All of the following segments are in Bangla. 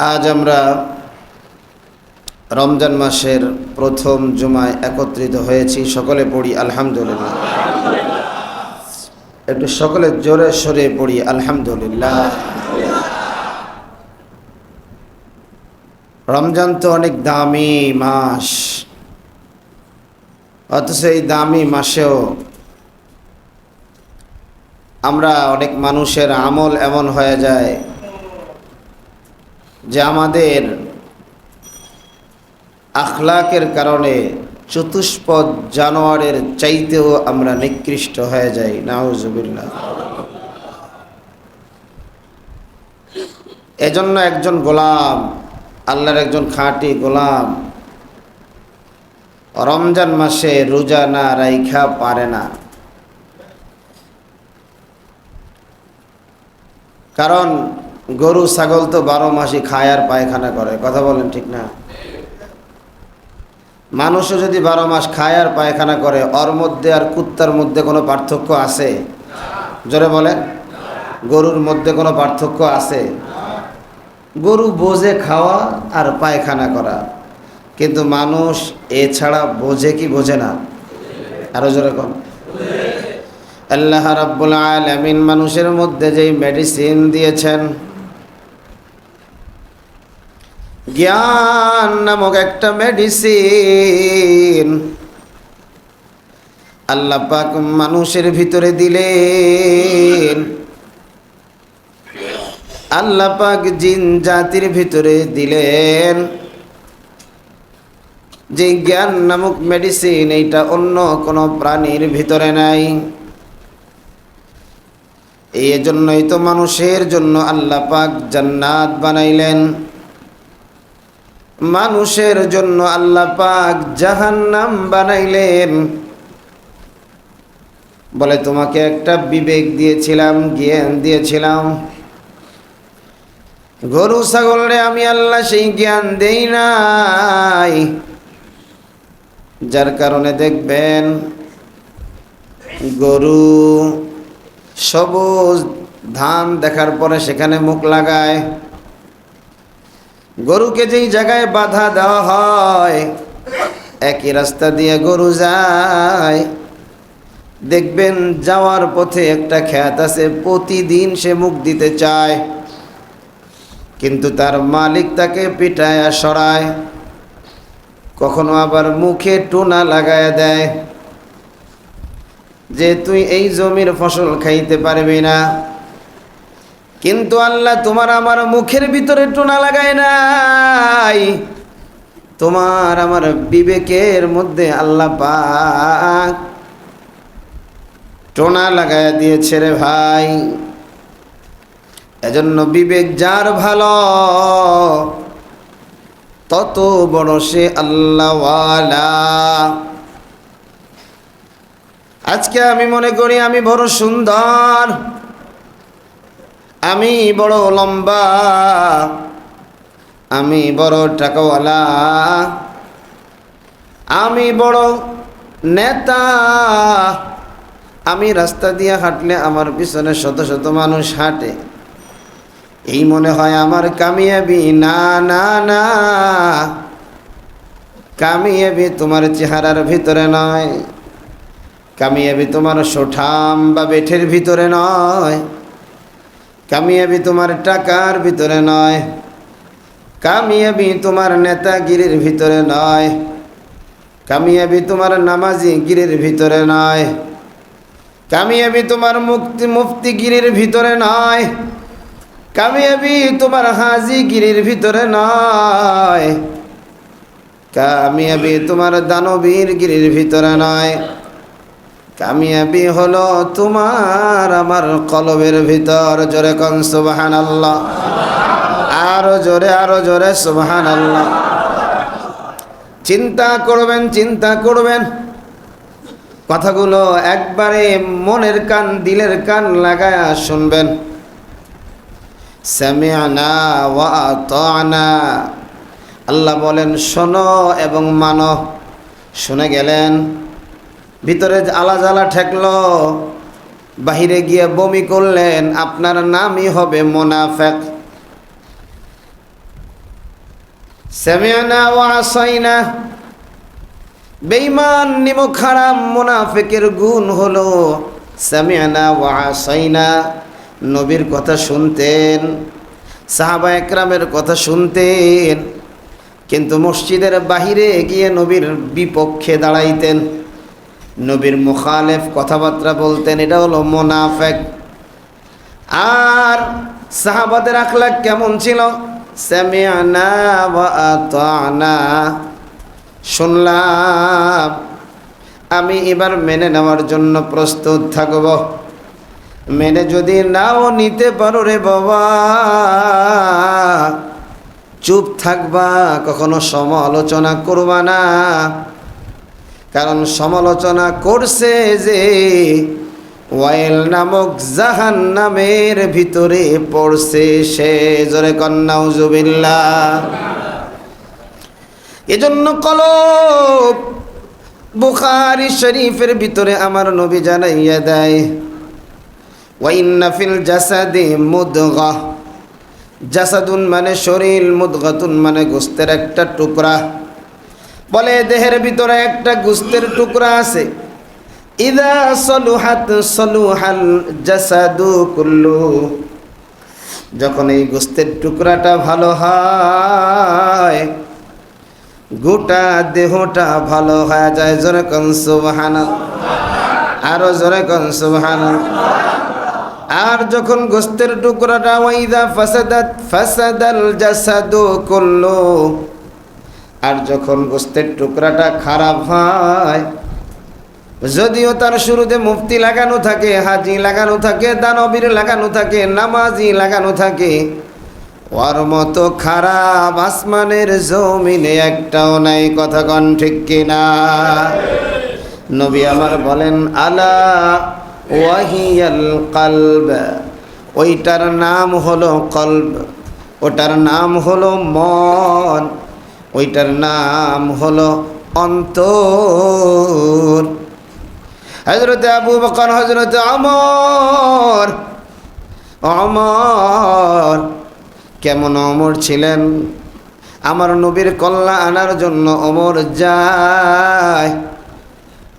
আজ আমরা রমজান মাসের প্রথম জুমায় একত্রিত হয়েছি। সকলে পড়ি আলহামদুলিল্লাহ। একটু সকলে জোরে সরে পড়ি আলহামদুলিল্লাহ। রমজান তো অনেক দামি মাস। অথচ এই দামি মাসেও আমরা অনেক মানুষের আমল এমন হয়ে যায় যে আমাদের আখলাকের কারণে চতুষ্পদ জানোয়ারের চাইতেও আমরা নিকৃষ্ট হয়ে যাই, নাউজুবিল্লাহ। এজন্য একজন গোলাম, আল্লাহর একজন খাঁটি গোলাম, রমজান মাসে রোজা না রাইখা পারে না। কারণ গরু, ছাগল তো বারো মাসই খায় আর পায়খানা করে, কথা বলেন ঠিক না? মানুষও যদি বারো মাস খায় আর পায়খানা করে, ওর মধ্যে আর কুত্তার মধ্যে কোনো পার্থক্য আছে? জোরে বলেন। গরুর মধ্যে কোনো পার্থক্য আছে? গরু বোঝে খাওয়া আর পায়খানা করা, কিন্তু মানুষ এছাড়া বোঝে কি বোঝে না? আরও জোরে কম আল্লাহ রাব্বুল আলামিন মানুষের মধ্যে যেই মেডিসিন দিয়েছেন জ্ঞান নামক একটা মেডিসিন আল্লাহ পাক মানুষের ভিতরে দিলেন। আল্লাহ পাক জিন জাতির ভিতরে দিলেন। যে জ্ঞান নামক মেডিসিন এইটা অন্য কোনো প্রাণীর ভিতরে নাই। এই জন্যই তো মানুষের জন্য আল্লাহ পাক জান্নাত বানাইলেন। মানুষের জন্য আল্লাহ পাক জাহান্নাম বানাইলেন। বলে, তোমাকে একটা বিবেক দিয়েছিলাম, জ্ঞান দিয়েছিলাম। গরু ছাগলরে আমি আল্লাহ সেই জ্ঞান দেই নাই। যার কারণে দেখবেন, গরু সবুজ ধান দেখার পরে সেখানে মুখ লাগায়। গরুকে যেই জায়গায় বাধা দেওয়া হয়, একই রাস্তা দিয়ে গরু যায়। দেখবেন যাওয়ার পথে একটা খ্যাত আছে, প্রতিদিন সে মুখ দিতে চায়। কিন্তু তার মালিক তাকে পিটায় সরায়। কখনো আবার মুখে টোনা লাগায় দেয়। যে তুই এই জমির ফসল খাইতে পারবি না। কিন্তু আল্লাহ তোমার আমার মুখের ভিতরে টোনা লাগায় নাই। তোমার আমার বিবেকের মধ্যে আল্লাহ পাক টোনা লাগায় দিয়েছে রে ভাই। এজন্য বিবেক যার ভালো, তত বড় সে আল্লাহওয়ালা। আজকে আমি মনে করি আমি বড় সুন্দর। আমি বড় লম্বা, আমি বড় টাকাওয়ালা, আমি বড় নেতা, আমি রাস্তা দিয়ে হাঁটলে আমার পিছনে শত শত মানুষ হাঁটে। এই মনে হয় আমার কামিয়াবি, না না না। কামিয়াবি তোমার চেহারার ভিতরে নয়, কামিয়াবি তোমার সোঠাম বা বেঠের ভিতরে নয়। কামিয়াবি তোমার টাকার ভিতরে নয়। কামিয়াবি তোমার নেতাগিরির ভিতরে নয়। কামিয়াবি তোমার নামাজি গিরির ভিতরে নয়। কামিয়াবি তোমার মুক্তি, মুফতিগিরির ভিতরে নয়। কামিয়াবি তোমার হাজিগিরির ভিতরে নয়। কামিয়াবি তোমার দানবীর গিরির ভিতরে নয়। কামিয়াবি হলো তোমার আমার কলবের ভিতর। জোরে কন সুবাহান আল্লাহ আরও জোরে আরও জোরে সুবাহান আল্লাহ চিন্তা করবেন চিন্তা করবেন। কথাগুলো একবারে মনের কান, দিলের কান লাগায় শুনবেন। ওয়া আল্লাহ বলেন, শোনো এবং মানো। শুনে গেলেন ভিতরে আলা জ্বালা ঠেকলো, বাহিরে গিয়ে বমি করলেন, আপনার নামই হবে মোনাফেক। সামিয়ানা ওয়া আসাইনা, বেঈমান নিমক হারাম মুনাফিকের গুণ হলো সামিয়ানা ওয়া আসাইনা। নবীর কথা শুনতেন, সাহাবা একরামের কথা শুনতেন, কিন্তু মসজিদের বাহিরে গিয়ে নবীর বিপক্ষে দাঁড়াইতেন। নবীর মুখালেফ কথাবার্তা বলতেন, এটা হলো মোনাফেক। আর সাহাবাদের আখলাক কেমন ছিল? শুনলাম, আমি এবার মেনে নেওয়ার জন্য প্রস্তুত থাকব। মেনে যদি নাও নিতে পারো রে বাবা। চুপ থাকবা, কখনো সমালোচনা করবা না। কারণ সমালোচনা করছে যে ওয়াইল নামক জাহান নামের ভিতরে পড়ছে সে। জোরে কন্যা উজুবিল্লা এজন্য কলব বুখারি শরীফের ভিতরে আমার নবী জানাইয়া দেয়, ওয়াইন্না জাসাদে মুদগা। জাসাদুন মানে শরীর, মুদগাতুন মানে গোস্তের একটা টুকরা। বলে দেহের ভিতরে একটা গোস্তের টুকরা আছে। ইদা সলুহাত সলুহাল জাসাদু কুল্লু। যখন এই গোস্তের টুকরাটা ভালো হয়, গোটা দেহটা ভালো হয়ে যায়, জোরে কন সুবহান আরও জোরে কন আর যখন গোস্তের টুকরাটা ওইদা ফাসাদাত, ফাসাদাল জাসাদু কুল্লু। আর যখন গোস্তের টুকরাটা খারাপ হয়, যদিও তার শুরুতে মুফতি লাগানো থাকে, হাজি লাগানো থাকে, দানবীর লাগানো থাকে, নামাজি লাগানো থাকে, ওর মতো খারাপ আসমানের জমিনে একটাও নাই, কথা কন ঠিক কিনা? নবী আমার বলেন, আলা ওয়াহিয়াল কলব, ওইটার নাম হলো কলব, ওটার নাম হলো মন। ওইটার নাম হলো অন্তর। হজরত আবু বকর হজরত অমর। অমর, কেমন অমর ছিলেন? আমার নবীর কল্লা আনার জন্য অমর যায়।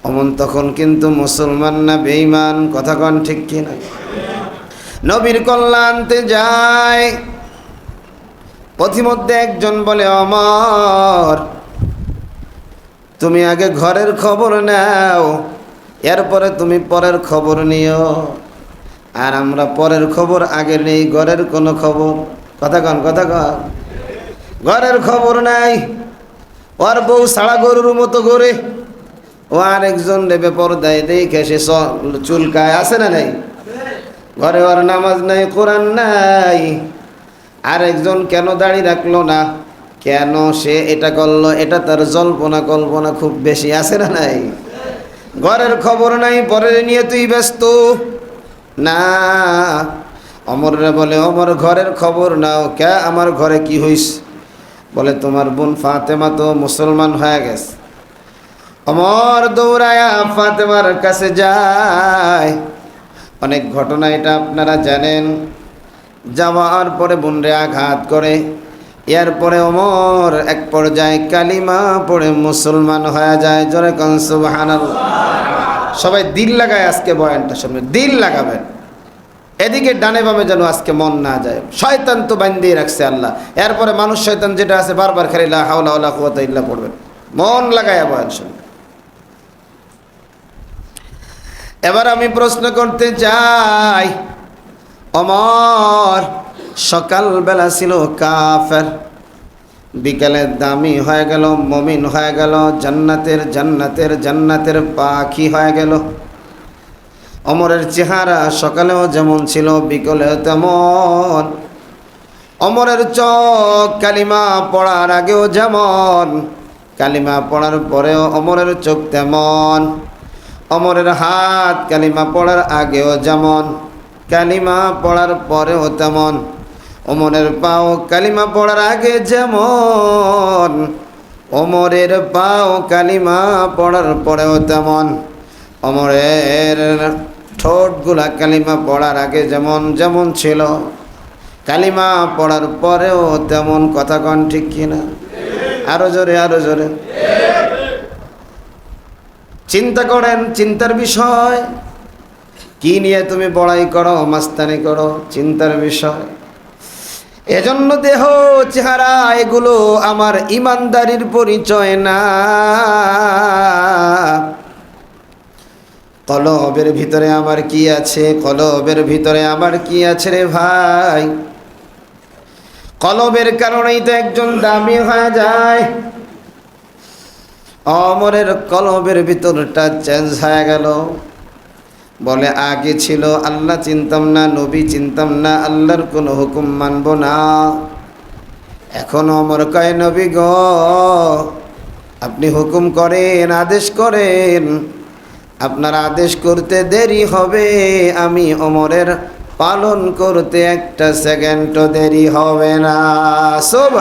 অমন তখন কিন্তু মুসলমান না বেইমান কথা কন ঠিক কিনা? নবীর কল্লা আনতে যায়। পথিমধ্যে একজন বলে, অমর, তুমি আগে ঘরের খবর নাও, এরপরে তুমি পরের খবর নিও। আর আমরা পরের খবর আগে নেই, ঘরের কোনো খবর। কথা কন কথা কন। ঘরের খবর নাই, ওর বউ সাড়া গরুর মতো করে ও আর একজন দেবে পর্দায় দেখে সে চুলকায়, আছে না নাই? ঘরে ওর নামাজ নাই, কোরআন নাই। আর একজন কেন দাড়ি রাখল না? কেন সে এটা করল? এটা তার জল্পনা কল্পনা খুব বেশি আছে না নাই? ঘরের খবর নাই, পরের নিয়ে তুই ব্যস্ত। না, অমররা বলে, অমর, ঘরের খবর নাও। কে, আমার ঘরে কি হইস বলে, তোমার বোন ফাতেমা তো মুসলমান হয়ে গেছে। অমর দৌড়ায়া ফাতেমার কাছে যায়। অনেক ঘটনা এটা আপনারা জানেন। যাওয়ার পরে বোনরে আঘাত করে। এরপরে অমর এক পর্যায়ে কালিমা পড়ে মুসলমান হয়ে যায়। জোরে কনসুবাহান সবাই দিল লাগায় আজকে বয়ানটা শুনবে দিল লাগাবেন। এদিকে ডানে বামে যেন আজকে মন না যায়। শয়তান তো বান্দিয়ে রাখছে আল্লাহ। এরপরে মানুষ শয়তান যেটা আছে বারবার খালি হাওলা ওয়ালা ইল্লা পড়বেন। মন লাগায় বয়ান শুনবেন। এবার আমি প্রশ্ন করতে চাই অমর। সকালবেলা ছিল কাফের। বিকালে দামি হয়ে গেল, মমিন হয়ে গেল, জান্নাতের জান্নাতের জান্নাতের পাখি হয়ে গেল। অমরের চেহারা সকালেও যেমন ছিল, বিকলেও তেমন। অমরের চোখ কালিমা পড়ার আগেও যেমন, কালিমা পড়ার পরেও অমরের চোখ তেমন। অমরের হাত কালিমা পড়ার আগেও যেমন। কালিমা পড়ার পরেও তেমন ওমরের পাও কালিমা পড়ার আগে যেমন, ওমরের পাও কালিমা পড়ার পরেও তেমন অমরের ঠোঁটগুলা কালিমা পড়ার আগে যেমন যেমন ছিল। কালিমা পড়ার পরেও তেমন কথা কন ঠিক কিনা? আরও জোরে আরও জোরে। চিন্তা করেন, চিন্তার বিষয়। কি নিয়ে তুমি বড়াই করো, মাস্তানি করো, চিন্তার বিষয়? এজন্য দেহ, চেহারা, এগুলো আমার ইমানদারির পরিচয় না। কলবের ভিতরে আমার কি আছে? কলবের ভিতরে আমার কি আছে রে ভাই? কলবের কারণেই তো একজন দামি হয়ে যায়। অমরের কলবের ভিতরটা চেঞ্জ হয়ে গেল। বলে, আগে ছিল, আল্লাহ চিনতাম না, নবী চিনতাম না, আল্লাহর কোনো হুকুম মানব না। এখন অমর কয় নবী গ, আপনি হুকুম করেন, আদেশ করেন। আপনার আদেশ করতে দেরি হবে, আমি অমরের পালন করতে একটা সেকেন্ডও দেরি হবে না। সব